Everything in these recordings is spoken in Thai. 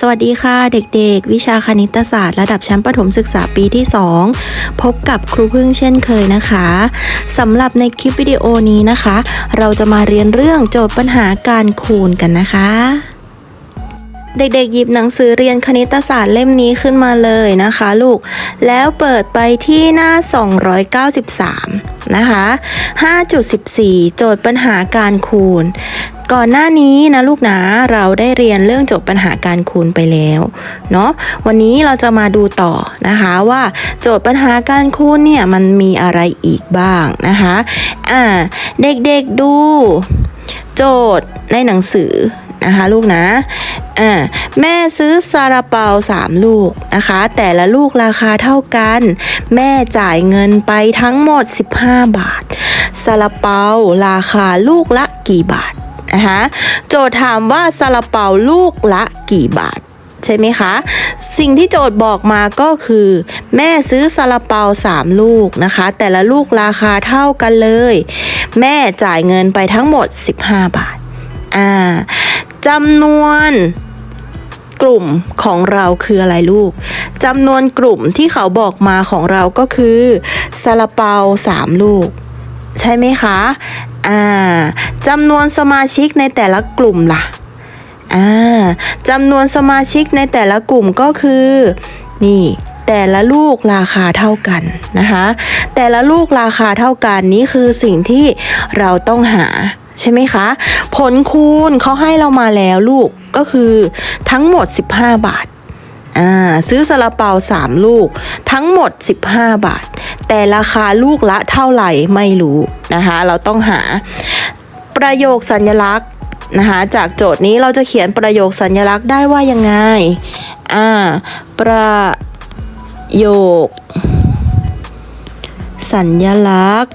สวัสดีค่ะเด็กๆ วิชาคณิตศาสตร์ ระดับชั้นประถมศึกษาปีที่ 2 พบกับครูพึ่งเช่นเคยนะคะสำหรับในคลิปวิดีโอนี้นะคะ เราจะมาเรียนเรื่องโจทย์ปัญหาการคูณกันนะคะ เด็กๆ หยิบหนังสือเรียนคณิตศาสตร์เล่มนี้ขึ้นมาเลยนะคะ ลูก แล้วเปิดไปที่หน้า 293 นะคะ 5.14 โจทย์ปัญหาการคูณ ก่อนหน้านี้นะลูกนะเราได้เรียนเรื่องโจทย์ปัญหาการคูณไปแล้วเนาะวันนี้เราจะมาดูต่อนะคะว่าโจทย์ปัญหาการคูณเนี่ยมันมีอะไรอีกบ้างนะคะอ่าเด็กๆดู โจทย์ในหนังสือนะคะลูกนะอ่าแม่ซื้อซาลาเปา3ลูกนะคะ แต่ละลูกราคาเท่ากัน แม่จ่ายเงินไปทั้งหมด 15 5 บาทซาลาเปาราคาลูกละกี่บาทนะคะโจทย์ถามว่าซาลาเปาลูกละกี่บาท ใช่ไหมคะ สิ่งที่โจทย์บอกมาก็คือ แม่ซื้อซาลาเปา3 ลูกนะคะ แต่ละลูกราคาเท่ากันเลย แม่จ่ายเงินไปทั้งหมด 15 บาทอ่าจำนวน กลุ่มของเราคืออะไรลูกจำนวนกลุ่มที่เขาบอกมาของเราก็คือซาลาเปา3ลูก ใช่ไหมคะ อ่าจำนวนสมาชิกในแต่ละกลุ่มล่ะ อ่าจำนวนสมาชิกในแต่ละกลุ่มก็คือ นี่แต่ละลูกราคาเท่ากันนะคะ แต่ละลูกราคาเท่ากันนี้คือสิ่งที่เราต้องหา ใช่ไหมคะ ผลคูณเขาให้เรามาแล้วลูกก็คือทั้งหมด 15 บาทอ่าซื้อซาลาเปา 3 ลูก ทั้งหมด 15 บาท แต่ราคาลูกละเท่าไหร่ไม่รู้นะคะ เราต้องหาประโยคสัญลักษณ์นะคะจากโจทย์นี้เราจะเขียนประโยคสัญลักษณ์ได้ว่ายังไงอ่าประโยค สัญลักษณ์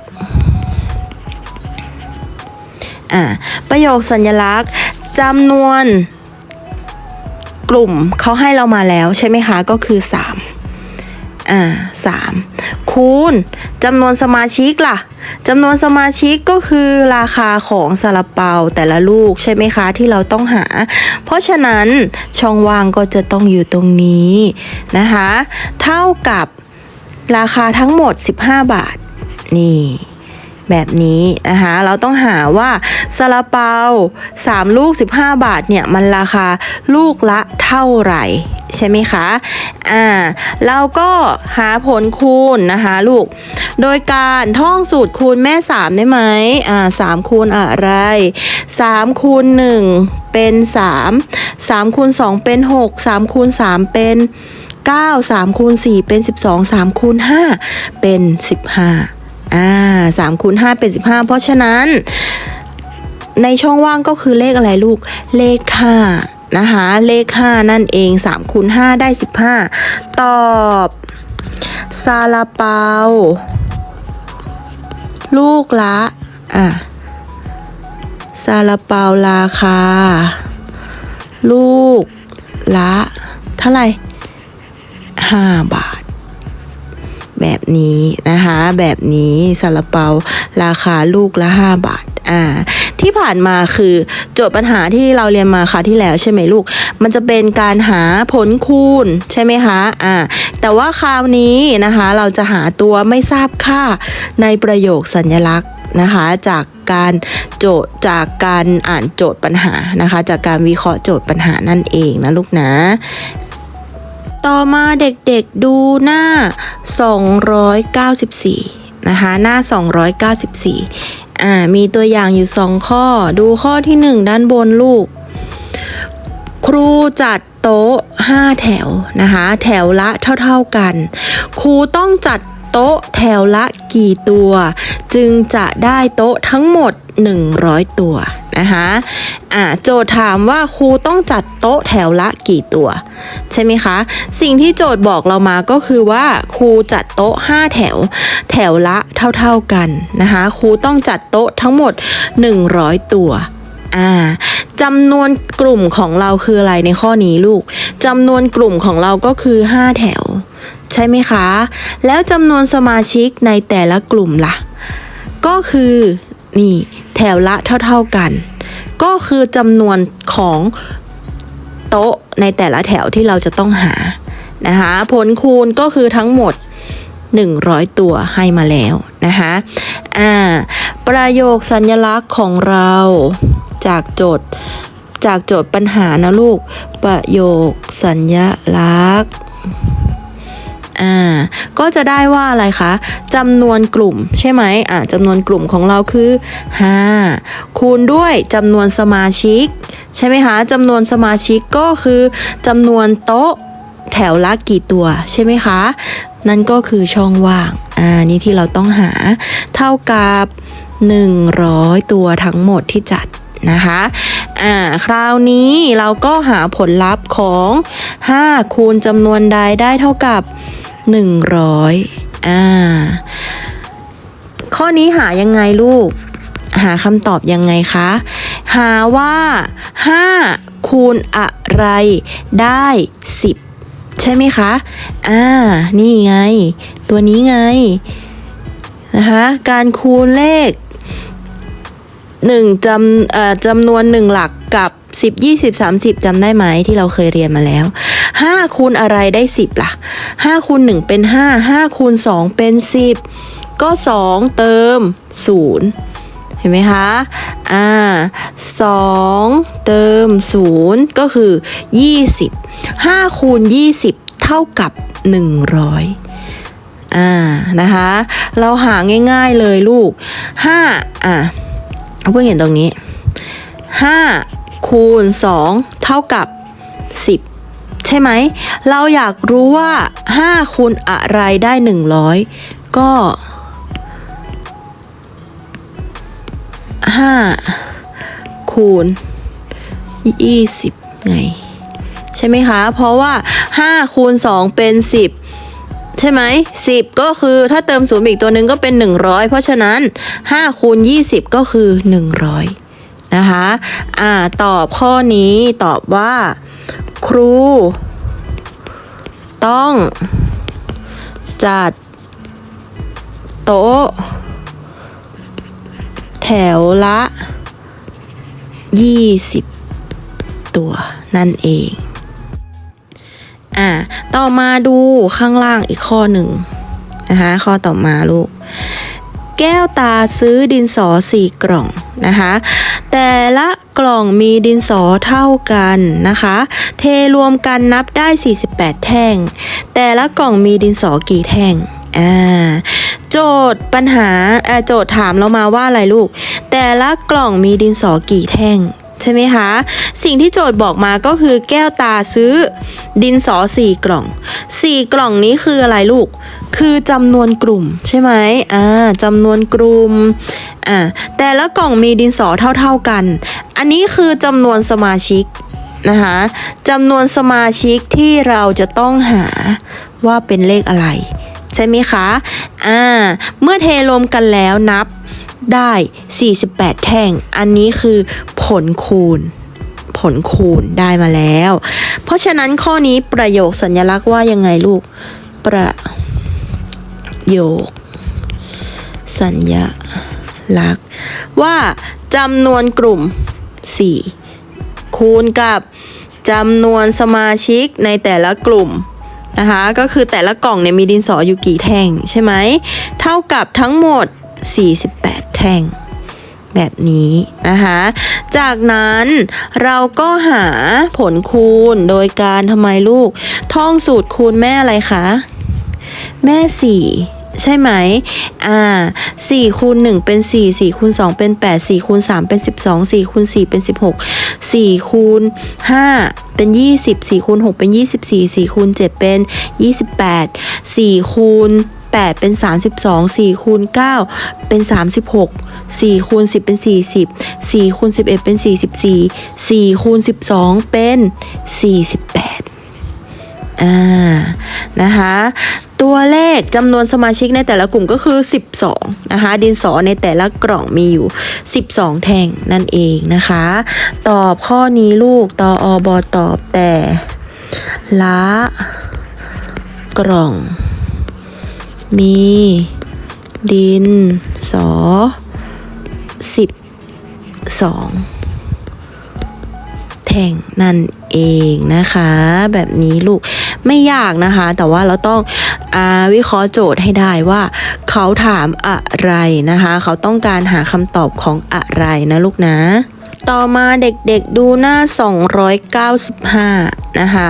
อ่าประโยคสัญลักษณ์จำนวนกลุ่มเขาให้เรามาแล้วใช่ไหมคะ ก็คือ3อ่าสามคูณจำนวนสมาชิกล่ะจำนวนสมาชิกก็คือราคาของซาลาเปาแต่ละลูกใช่ไหมคะที่เราต้องหา เพราะฉะนั้นช่องว่างก็จะต้องอยู่ตรงนี้นะคะ เท่ากับราคาทั้งหมด 15 บาท นี่ แบบนี้นะคะ เราต้องหาว่าซาลาเปา 3 ลูก 15 บาทเนี่ย มันราคาลูกละเท่าไหร่ ใช่ไหมคะ อ่า เราก็หาผลคูณนะคะลูก โดยการท่องสูตรคูณแม่ 3 ได้ไหมอ่า3คูณอะไร 3 คูณ 1 เป็น 3 3คูณ2 เป็น 6 3คูณ3 เป็น9 3คูณ4 เป็น 12 3คูณ5เป็น 15 อ่าสามคูณห้าเป็นสิบห้าเพราะฉะนั้น ในช่องว่างก็คือเลขอะไรลูก เลขห้านะคะ เลขห้านั่นเองสามคูณห้าได้สิบห้าตอบซาลาเปา ลูกละ อะซาลาเปาราคา ลูกละ เท่าไหร่ห้าบาท แบบนี้นะคะ แบบนี้ซาลาเปาราคาลูกละ 5 บาทอ่าที่ผ่านมาคือโจทย์ปัญหาที่เราเรียนมาคราวที่แล้วใช่ไหมลูก มันจะเป็นการหาผลคูณใช่ไหมคะอ่าแต่ว่าคราวนี้นะคะเราจะหาตัวไม่ทราบค่าในประโยคสัญลักษณ์นะคะจากการโจทย์จากการอ่านโจทย์ปัญหานะคะ จากการวิเคราะห์โจทย์ปัญหานั่นเองนะลูกนะ ต่อมาเด็กๆดูหน้า 294 นะคะ หน้า 294อ่ามีตัวอย่างอยู่ 2 ข้อ ดูข้อที่ 1 ด้านบนลูก ครูจัดโต๊ะ 5 แถวนะคะ แถวละเท่า ๆกัน ครูต้องจัด โต๊ะแถวละกี่ตัว จึงจะได้โต๊ะทั้งหมด 100 ตัวนะคะอ่าโจทย์ถามว่าครูต้องจัดโต๊ะแถวละกี่ตัว ใช่ไหมคะ สิ่งที่โจทย์บอกเรามาก็คือว่าครูจัดโต๊ะ 5 แถว แถวละเท่าๆกันนะคะครูต้องจัดโต๊ะทั้งหมด 100 ตัวอ่าจำนวนกลุ่มของเราคืออะไรในข้อนี้ลูกจำนวนกลุ่มของเราก็คือ 5 แถว ใช่ไหมคะ แล้วจำนวนสมาชิกในแต่ละกลุ่มล่ะ ก็คือนี่แถวละเท่า ๆกัน ก็คือจำนวนของโต๊ะในแต่ละแถวที่เราจะต้องหานะคะผลคูณก็คือทั้งหมด 100 ตัวให้มาแล้วนะคะอ่าประโยคสัญลักษณ์ของเราจากโจทย์จากโจทย์ปัญหานะลูก ประโยคสัญลักษณ์ อ่าก็จะได้ว่าอะไรคะจำนวนกลุ่มใช่ไหมอ่าจำนวนกลุ่มของเราคือ5คูณด้วยจำนวนสมาชิก ใช่ไหมคะจำนวนสมาชิกก็คือจำนวนโต๊ะแถวละกี่ตัวใช่ไหมคะ นั่นก็คือช่องว่างอ่านี่ที่เราต้องหาเท่ากับ 100 ตัวทั้งหมดที่จัดนะคะอ่าคราวนี้เราก็หาผลลัพธ์ของ 5 คูณจำนวนใดได้เท่ากับ 100อ่า ข้อนี้หายังไงลูก หาคำตอบยังไงคะ หาว่า 5 คูณอะไรได้ 10 ใช่ไหมคะ อ่า นี่ไง ตัวนี้ไง นะคะการคูณเลขหนึ่งจำเอ่อจำนวนหนึ่งหลักกับสิบยี่สิบสามสิบจำได้ไหมที่เราเคยเรียนมาแล้ว ห้าคูณอะไรได้สิบล่ะห้าคูณหนึ่งเป็นห้าห้าคูณสองเป็นสิบก็สองเติมศูนย์เห็นไหมคะอ่าสองเติมศูนย์ก็คือยี่สิบห้าคูณยี่สิบเท่ากับหนึ่งร้อยอ่า นะคะ เราหาง่ายๆเลยลูกห้าอะเพิ่งเห็นตรงนี้ 5 คูณ 2 เท่ากับ 10 ใช่ไหม เราอยากรู้ว่า5คูณอะไรได้ 100 ก็ 5 คูณ 20 ไง ใช่ไหมคะ เพราะว่า 5 คูณ 2 เป็น 10ใช่ไหม10ก็คือถ้าเติมศูนย์อีกตัวหนึ่งก็เป็น 100 เพราะฉะนั้น 5 คูณ 20 ก็คือ 100 นะคะ อ่า ตอบข้อนี้ตอบว่า ครู ต้อง จัด โต๊ะ แถวละ 20 ตัวนั่นเอง อ่า ต่อมาดูข้างล่างอีกข้อหนึ่งนะคะข้อต่อมาลูก แก้วตาซื้อดินสอสี่กล่องนะคะ แต่ละกล่องมีดินสอเท่ากันนะคะ เทรวมกันนับได้ 48 แท่ง แต่ละกล่องมีดินสอกี่แท่งอ่าโจทย์ปัญหาอ่าโจทย์ถามเรามาว่าอะไรลูก แต่ละกล่องมีดินสอกี่แท่ง ใช่ไหมคะ สิ่งที่โจทย์บอกมาก็คือแก้วตาซื้อ ดินสอสี่กล่องสี่กล่องนี้คืออะไรลูก คือจำนวนกลุ่มใช่ไหมอ่าจำนวนกลุ่มอ่าแต่ละกล่องมีดินสอเท่า ๆกัน อันนี้คือจำนวนสมาชิกนะคะจำนวนสมาชิกที่เราจะต้องหาว่าเป็นเลขอะไร ใช่ไหมคะ อ่า เมื่อเทรวมกันแล้วนับ ได้ 48 แท่ง อันนี้คือผลคูณ ผลคูณได้มาแล้ว เพราะฉะนั้นข้อนี้ประโยคสัญลักษณ์ว่ายังไงลูก ประโยค สัญลักษณ์ ว่าจำนวนกลุ่ม 4 คูณกับจำนวนสมาชิกในแต่ละกลุ่มนะคะก็คือแต่ละกล่องเนี่ยมีดินสออยู่กี่แท่งใช่ไหม เท่ากับทั้งหมด 48 แท่ง แบบนี้นะคะ จากนั้นเราก็หาผลคูณโดยการทำไมลูก ท่องสูตรคูณแม่อะไรคะ แม่สี่ใช่ไหม อ่าสี่คูณหนึ่งเป็นสี่สี่คูณสองเป็นแปดสี่คูณสามเป็นสิบสองสี่คูณสี่เป็นสิบหกสี่คูณห้าเป็นยี่สิบสี่คูณหกเป็นยี่สิบสี่สี่คูณเจ็ดเป็นยี่สิบแปดสี่คูณ แปดเป็นสามสิบสองสี่คูณเก้าเป็นสามสิบหกสี่คูณสิบเป็นสี่สิบสี่คูณสิบเอ็ดเป็นสี่สิบสี่สี่คูณสิบสองเป็นสี่สิบแปดอ่า นะคะ ตัวเลขจำนวนสมาชิกในแต่ละกลุ่มก็คือ 12 นะคะ ดินสอในแต่ละกล่องมีอยู่ 12 แท่งนั่นเองนะคะ ตอบข้อนี้ลูกตออบอตอบแต่ละกล่อง มี ดิน สอ12แท่งนั่นเองนะคะ แบบนี้ลูกไม่ยากนะคะ แต่ว่าเราต้องอวิเคราะห์โจทย์ให้ได้ว่า เขาถามอะไรนะคะ เขาต้องการหาคำตอบของอะไรนะลูกนะ ต่อมาเด็กๆดูหน้า 295 นะคะ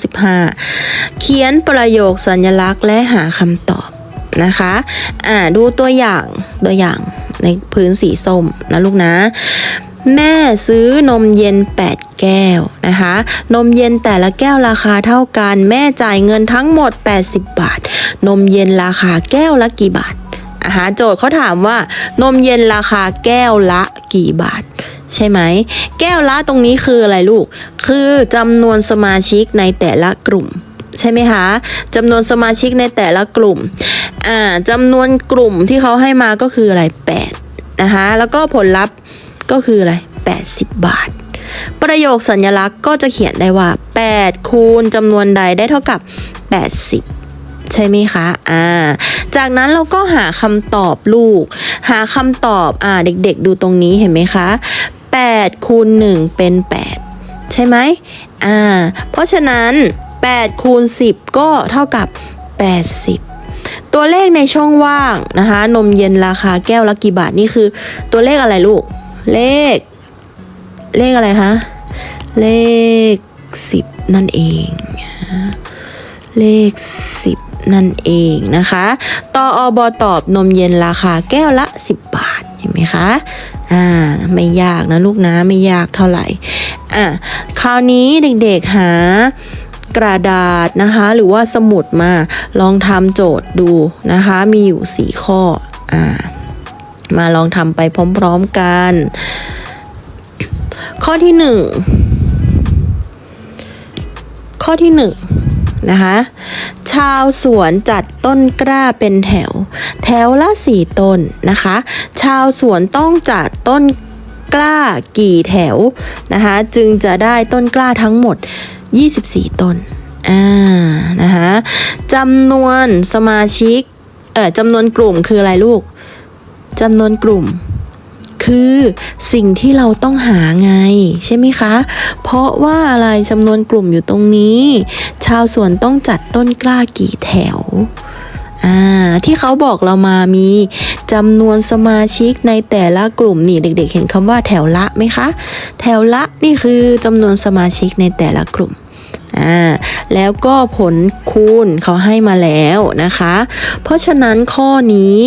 295 เขียนประโยคสัญลักษณ์และหาคำตอบนะคะ อ่าดูตัวอย่างตัวอย่างในพื้นสีส้มนะลูกนะ แม่ซื้อนมเย็น 8 แก้วนะคะ นมเย็นแต่ละแก้วราคาเท่ากัน แม่จ่ายเงินทั้งหมด 80 บาท นมเย็นราคาแก้วละกี่บาทอาหารโจทย์เขาถามว่านมเย็นราคาแก้วละกี่บาท ใช่ไหม แก้วละตรงนี้คืออะไรลูก คือจำนวนสมาชิกในแต่ละกลุ่ม ใช่ไหมคะจำนวนสมาชิกในแต่ละกลุ่มอ่าจำนวนกลุ่มที่เขาให้มาก็คืออะไร8นะคะแล้วก็ผลลัพธ์ก็คืออะไร 80 บาท ประโยคสัญลักษณ์ก็จะเขียนได้ว่า 8 คูณจำนวนใดได้เท่ากับ 80ใช่ไหมคะ อ่า จากนั้นเราก็หาคำตอบลูก หาคำตอบ อ่า เด็กๆ ดูตรงนี้เห็นไหมคะ 8คูณ1เป็น 8 ใช่ไหมอ่า เพราะฉะนั้น8คูณ10 ก็เท่ากับ 80 ตัวเลขในช่องว่างนะคะ นมเย็นราคาแก้วละกี่บาทนี่คือ ตัวเลขอะไรลูก เลข เลขอะไรคะ เลข 10 นั่นเอง เลข 10 นั่นเองนะคะ ตออบอตอบนมเย็นราคาแก้วละ 10บ เห็นไหมคะ อ่า ไม่ยากนะลูกนะไม่ยากเท่าไหร่ อะ คราวนี้เด็กๆหากระดาษนะคะ หรือว่าสมุดมาลองทำโจทย์ดูนะคะ มีอยู่4ข้อ อ่า มาลองทำไปพร้อมๆกัน ข้อที่หนึ่งข้อที่หนึ่งนะคะ ชาวสวนจัดต้นกล้าเป็นแถว แถวละสี่ต้นนะคะ ชาวสวนต้องจัดต้นกล้ากี่แถวนะคะจึงจะได้ต้นกล้าทั้งหมด 24 ต้นอ่านะคะจำนวนสมาชิกเอ่อจำนวนกลุ่มคืออะไรลูกจำนวนกลุ่ม คือสิ่งที่เราต้องหาไง ใช่ไหมคะ เพราะว่าอะไรจำนวนกลุ่มอยู่ตรงนี้ ชาวสวนต้องจัดต้นกล้ากี่แถวอ่าที่เขาบอกเรามามีจำนวนสมาชิกในแต่ละกลุ่มนี่เด็ก ๆ เห็นคำว่าแถวละไหมคะ แถวละนี่คือจำนวนสมาชิกในแต่ละกลุ่ม อ่าแล้วก็ผลคูณเขาให้มาแล้วนะคะ เพราะฉะนั้นข้อนี้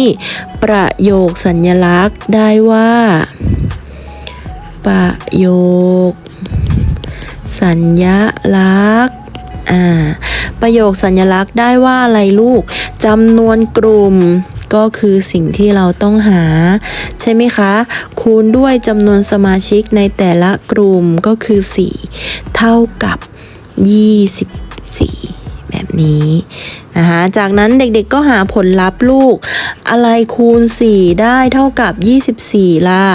ประโยคสัญลักษณ์ได้ว่า ประโยค สัญลักษณ์อ่าประโยคสัญลักษณ์ได้ว่าอะไรลูกจำนวนกลุ่มก็คือสิ่งที่เราต้องหา ใช่ไหมคะ คูณด้วยจำนวนสมาชิกในแต่ละกลุ่มก็คือ 4 เท่ากับ 24 แบบนี้นะคะจากนั้นเด็กๆก็หาผลลัพธ์ลูก อะไรคูณ 4 ได้เท่ากับ 24 ล่ะ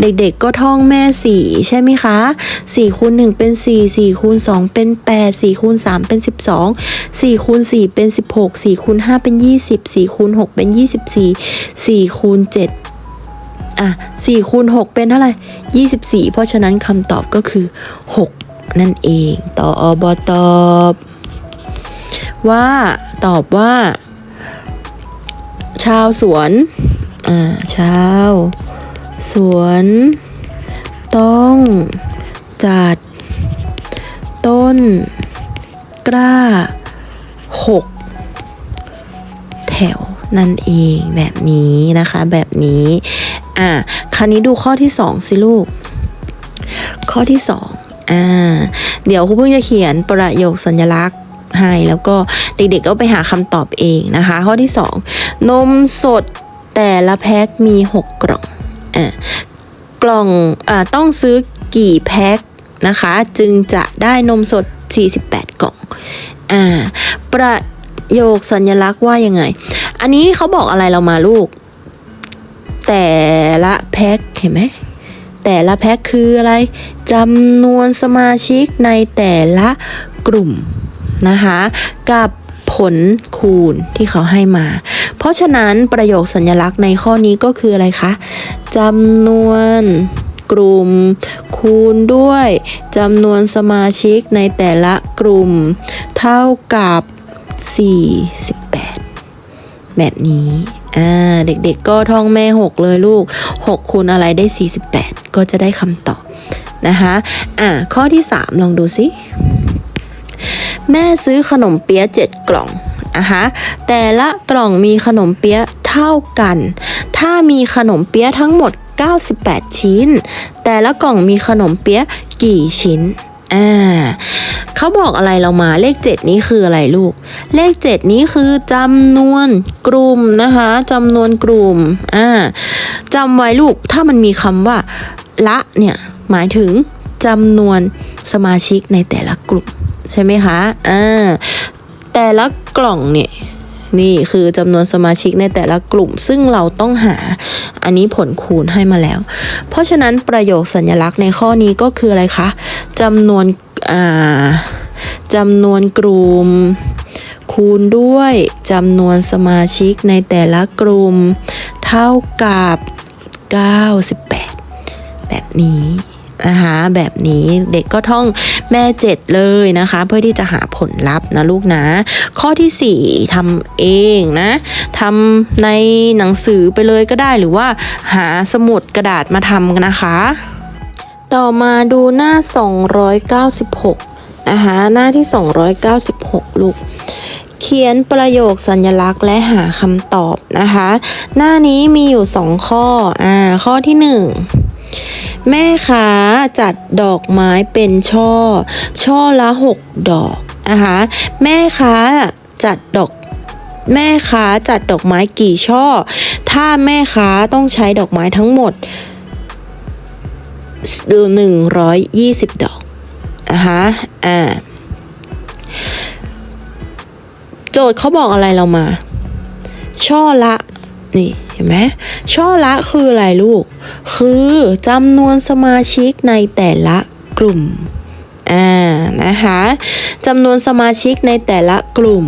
เด็กๆก็ท่องแม่ 4 ใช่ไหมคะ 4คูณ1เป็น 4 4คูณ2เป็น 8 4คูณ3เป็น 12 4คูณ4เป็น 16 4คูณ5เป็น 20 4คูณ6เป็น 24 4คูณ7อะ4คูณ6เป็นเท่าไหร่ 24 เพราะฉะนั้นคำตอบก็คือ 6 นั่นเอง ต่ออบตอบว่าตอบว่า ชาวสวนอ่าชาว สวน ต้อง จัด ต้น กล้าหกแถวนั่นเองแบบนี้นะคะ แบบนี้ อะคราวนี้ดูข้อที่สองสิลูก ข้อที่สอง อ่าเดี๋ยวครูเพิ่งจะเขียนประโยคสัญลักษณ์ให้แล้วก็เด็กๆก็ไปหาคำตอบเองนะคะ ข้อที่ 2 นมสดแต่ละแพ็คมี 6 กล่องอ่ากล่องอ่าต้องซื้อกี่แพ็คนะคะ จึงจะได้นมสด 48 กล่องอ่าประโยคสัญลักษณ์ว่ายังไง อันนี้เขาบอกอะไรเรามาลูก แต่ละแพ็คเห็นไหม แต่ละแพ็คคืออะไรจำนวนสมาชิกในแต่ละกลุ่มนะคะ กับผลคูณที่เขาให้มา เพราะฉะนั้นประโยคสัญลักษณ์ในข้อนี้ก็คืออะไรคะจำนวนกลุ่ม คูณด้วยจำนวนสมาชิกในแต่ละกลุ่ม เท่ากับ 48 แบบนี้ อ่า เด็กๆก็ท่องแม่ 6 เลยลูก 6 คูณอะไรได้ 48 ก็จะได้คำตอบนะคะอ่าข้อที่ 3 ลองดูสิแม่ซื้อขนมเปี๊ยะ7กล่องนะคะแต่ละกล่องมีขนมเปี๊ยะเท่ากัน ถ้ามีขนมเปี๊ยะทั้งหมด 98 ชิ้น แต่ละกล่องมีขนมเปี๊ยะกี่ชิ้น อ่าเขาบอกอะไรเรามาเลข 7 นี้คืออะไรลูก เลข 7 นี้คือจำนวนกลุ่มนะคะจำนวนกลุ่มอ่าจำไว้ลูกถ้ามันมีคำว่า ละเนี่ยหมายถึงจำนวนสมาชิกในแต่ละกลุ่มใช่ไหมคะอ่าแต่ละกล่องเนี่ย นี่คือจำนวนสมาชิกในแต่ละกลุ่ม ซึ่งเราต้องหา อันนี้ผลคูณให้มาแล้ว เพราะฉะนั้นประโยคสัญลักษณ์ในข้อนี้ก็คืออะไรคะจำนวนอ่าจำนวนกลุ่ม คูณด้วยจำนวนสมาชิกในแต่ละกลุ่ม เท่ากับ 98 แบบนี้นะคะแบบนี้เด็กก็ท่อง แม่เจ็ดเลยนะคะ เพื่อที่จะหาผลลัพธ์นะลูกนะ ข้อที่ 4ทำเองนะทำในหนังสือไปเลยก็ได้หรือว่าหาสมุดกระดาษมาทำนะคะต่อมาดูหน้า 296 นะคะหน้าที่ 296 ลูก เขียนประโยคสัญลักษณ์และหาคำตอบนะคะ หน้านี้มีอยู่ 2 ข้อ อ่า ข้อที่ 1 แม่ค้าจัดดอกไม้เป็นช่อ ช่อละ 6 ดอกนะคะแม่ค้าจัดดอกแม่ค้าจัดดอกไม้กี่ช่อ ถ้าแม่ค้าต้องใช้ดอกไม้ทั้งหมด120ดอกนะคะอ่าโจทย์เขาบอกอะไรเรามา ช่อละ นี่เห็นไหมช่อละคืออะไรลูก คือจำนวนสมาชิกในแต่ละกลุ่มอ่านะคะจำนวนสมาชิกในแต่ละกลุ่ม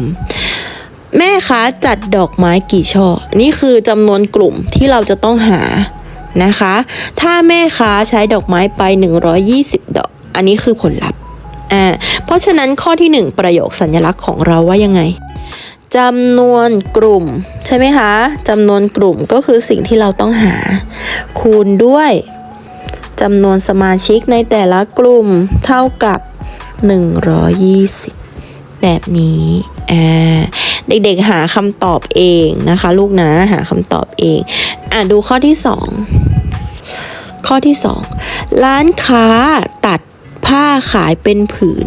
แม่ค้าจัดดอกไม้กี่ช่อ นี่คือจำนวนกลุ่มที่เราจะต้องหานะคะ ถ้าแม่ค้าใช้ดอกไม้ไป 120 ดอก อันนี้คือผลลัพธ์อ่าเพราะฉะนั้นข้อที่ 1 ประโยคสัญลักษณ์ของเราว่ายังไง จำนวนกลุ่มใช่ไหมคะจำนวนกลุ่มก็คือสิ่งที่เราต้องหา คูณด้วยจำนวนสมาชิกในแต่ละกลุ่มเท่ากับ 120 แบบนี้อ่าเด็กๆหาคำตอบเองนะคะ ลูกนะหาคำตอบเองอะดูข้อที่ 2 ข้อที่ 2 ร้านค้าตัดผ้าขายเป็นผืน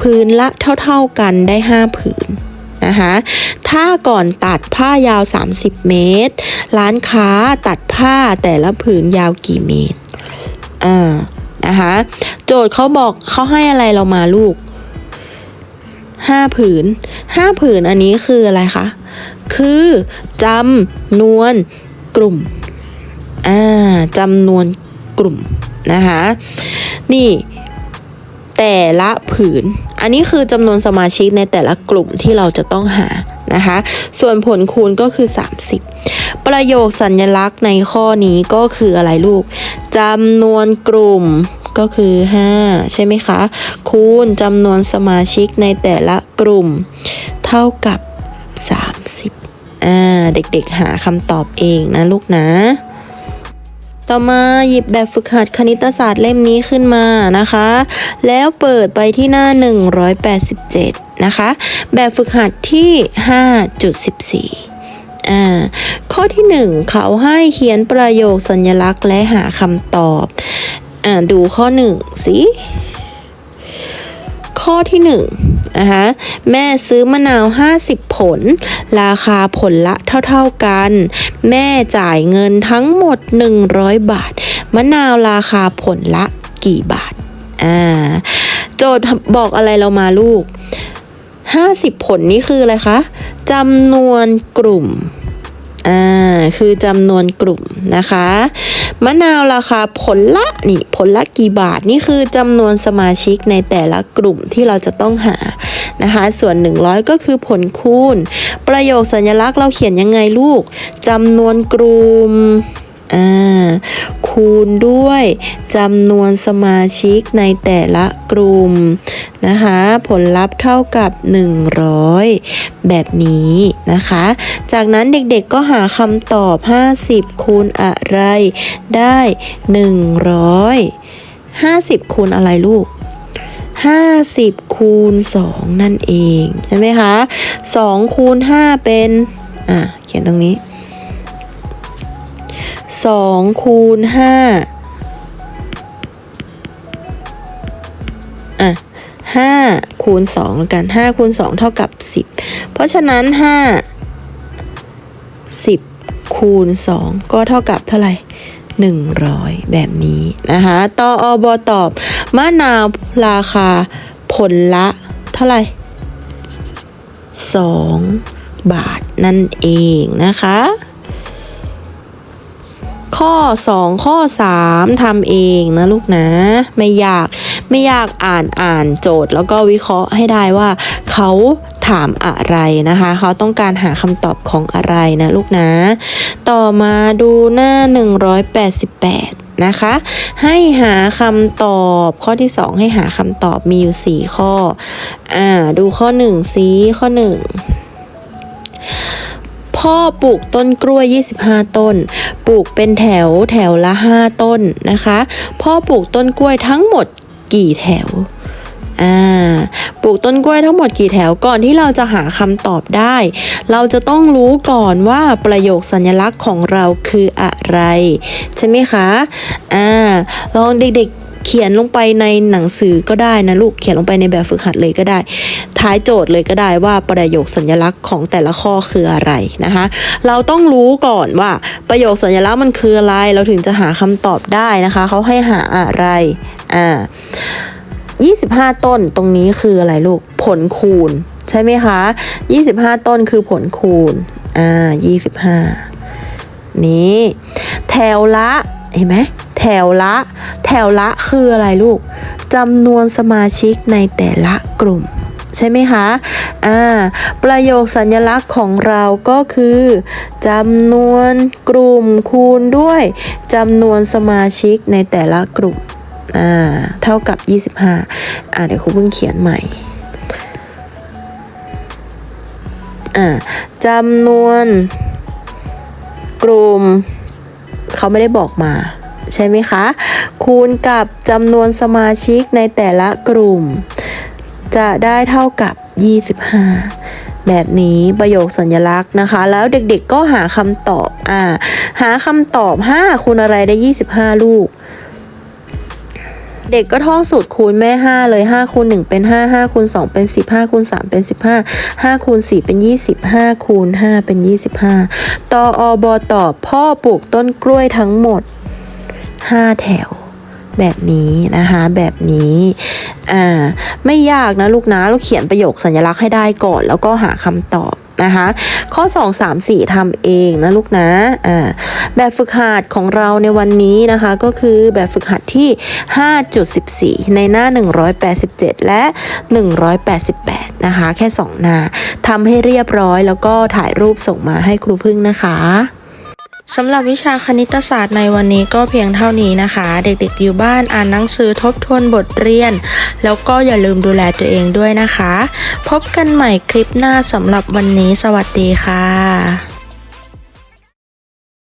ผืนละเท่าๆกันได้ 5 ผืน นะคะ ถ้าก่อนตัดผ้ายาว 30 เมตร ร้านค้าตัดผ้าแต่ละผืนยาวกี่เมตร อ่า นะคะ โจทย์เขาบอกเขาให้อะไรเรามาลูกห้าผืนห้าผืนอันนี้คืออะไรคะ คือจำนวนกลุ่ม อ่าจำนวนกลุ่มนะคะ นี่ แต่ละผืน อันนี้คือจำนวนสมาชิกในแต่ละกลุ่มที่เราจะต้องหานะคะ ส่วนผลคูณก็คือ 30 ประโยคสัญลักษณ์ในข้อนี้ก็คืออะไรลูกจำนวนกลุ่มก็คือ 5 ใช่ไหมคะ คูณจำนวนสมาชิกในแต่ละกลุ่ม เท่ากับ 30อ่าเด็กๆหาคำตอบเองนะลูกนะ ต่อมาหยิบแบบฝึกหัดคณิตศาสตร์เล่มนี้ขึ้นมานะคะ แล้วเปิดไปที่หน้า 187 นะคะ แบบฝึกหัดที่ 5.14อ่าข้อที่ 1 เขาให้เขียนประโยคสัญลักษณ์และหาคำตอบอ่าดูข้อ 1 สิ ข้อที่1นะคะแม่ซื้อมะนาว 50 ผล ราคาผลละเท่าๆกัน แม่จ่ายเงินทั้งหมด 100 บาท มะนาวราคาผลละกี่บาทอ่าโจทย์บอกอะไรเรามาลูก 50 ผลนี้คืออะไรคะจำนวนกลุ่ม อ่าคือจำนวนกลุ่มนะคะ มะนาวราคาผลละนี่ผลละกี่บาทนี่คือจำนวนสมาชิกในแต่ละกลุ่มที่เราจะต้องหานะคะ ส่วน 100 ก็คือผลคูณ ประโยคสัญลักษณ์เราเขียนยังไงลูกจำนวนกลุ่ม อ่าคคูณด้วยจำนวนสมาชิกในแต่ละกลุ่มนะคะ ผลลัพธ์เท่ากับ 100 แบบนี้นะคะ จากนั้นเด็กๆก็หาคำตอบ 50 คูณอะไร ได้ 100 50 คูณอะไรลูก50 คูณ 2 นั่นเอง ใช่ไหมคะ 2 คูณ 5 เป็น อะ เขียนตรงนี้ 2คูณ5อะ5คูณ2แล้วกัน5คูณ2เท่ากับ10เพราะฉะนั้น5 10คูณ2ก็เท่ากับเท่าไหร่100แบบนี้นะคะตออบอตอบมะนาวราคาผลละเท่าไหร่2บาทนั่นเองนะคะ ข้อ 2 ข้อ 3ทำเองนะลูกนะ ไม่ยากไม่ยากอ่านอ่านโจทย์ แล้วก็วิเคราะห์ให้ได้ว่าเขาถามอะไรนะคะ เขาต้องการหาคำตอบของอะไรนะลูกนะ ต่อมาดูหน้า 188นะคะ ให้หาคำตอบข้อที่ 2 ให้หาคำตอบมีอยู่ 4 ข้อ อ่า ดูข้อ1ซิข้อ 1 พ่อปลูกต้นกล้วย 25 ต้น ปลูกเป็นแถวแถวละ 5 ต้นนะคะ พ่อปลูกต้นกล้วยทั้งหมดกี่แถวอ่าปลูกต้นกล้วยทั้งหมดกี่แถวก่อนที่เราจะหาคำตอบได้ เราจะต้องรู้ก่อนว่าประโยคสัญลักษณ์ของเราคืออะไร ใช่ไหมคะอ่าลองเด็กๆ เขียนลงไปในหนังสือก็ได้นะลูกเขียนลงไปในแบบฝึกหัดเลยก็ได้ ท้ายโจทย์เลยก็ได้ว่าประโยคสัญลักษณ์ของแต่ละข้อคืออะไรนะคะ เราต้องรู้ก่อนว่าประโยคสัญลักษณ์มันคืออะไร เราถึงจะหาคำตอบได้นะคะเขาให้หาอะไรอ่า25 ต้นตรงนี้คืออะไรลูกผลคูณ ใช่ไหมคะ 25 ต้นคือผลคูณอ่า25 นี้ แถวละเห็นไหม แถวละ แถวละคืออะไรลูกจำนวนสมาชิกในแต่ละกลุ่ม ใช่ไหมคะอ่าประโยคสัญลักษณ์ของเราก็คือจำนวนกลุ่มคูณด้วยจำนวนสมาชิกในแต่ละกลุ่มอ่าเท่ากับ 25อ่าเดี๋ยวครูเพิ่งเขียนใหม่อ่าจำนวนกลุ่มเขาไม่ได้บอกมา ใช่ไหมคะ คูณกับจำนวนสมาชิกในแต่ละกลุ่ม จะได้เท่ากับ 25แบบนี้ประโยคสัญลักษณ์นะคะ แล้วเด็กๆก็หาคำตอบอ่าหาคำตอบ 5 คูณอะไรได้ 25 ลูก เด็กก็ท่องสูตรคูณแม่ 5 เลย 5 คูณ 1 เป็น 5 5 คูณ 2 เป็น 10 5 คูณ 3 เป็น 15 5 คูณ 4 เป็น 20 5 คูณ 5 เป็น 25 ตออบอตอบพ่อปลูกต้นกล้วยทั้งหมด 5 แถว แบบนี้นะคะแบบนี้อ่าไม่ยากนะลูกนะเราเขียนประโยคสัญลักษณ์ให้ได้ก่อน แล้วก็หาคำตอบนะคะข้อ 2 3 4ทำเองนะลูกนะอ่าแบบฝึกหัดของเราในวันนี้นะคะก็คือแบบฝึกหัดที่ 5.14 ในหน้า 187 และ 188 นะคะ แค่ 2 หน้าทำให้เรียบร้อยแล้วก็ถ่ายรูปส่งมาให้ครูพึ่งนะคะ สำหรับวิชาคณิตศาสตร์ในวันนี้ก็เพียงเท่านี้นะคะ เด็กๆอยู่บ้านอ่านหนังสือทบทวนบทเรียน แล้วก็อย่าลืมดูแลตัวเองด้วยนะคะ พบกันใหม่คลิปหน้าสำหรับวันนี้สวัสดีค่ะ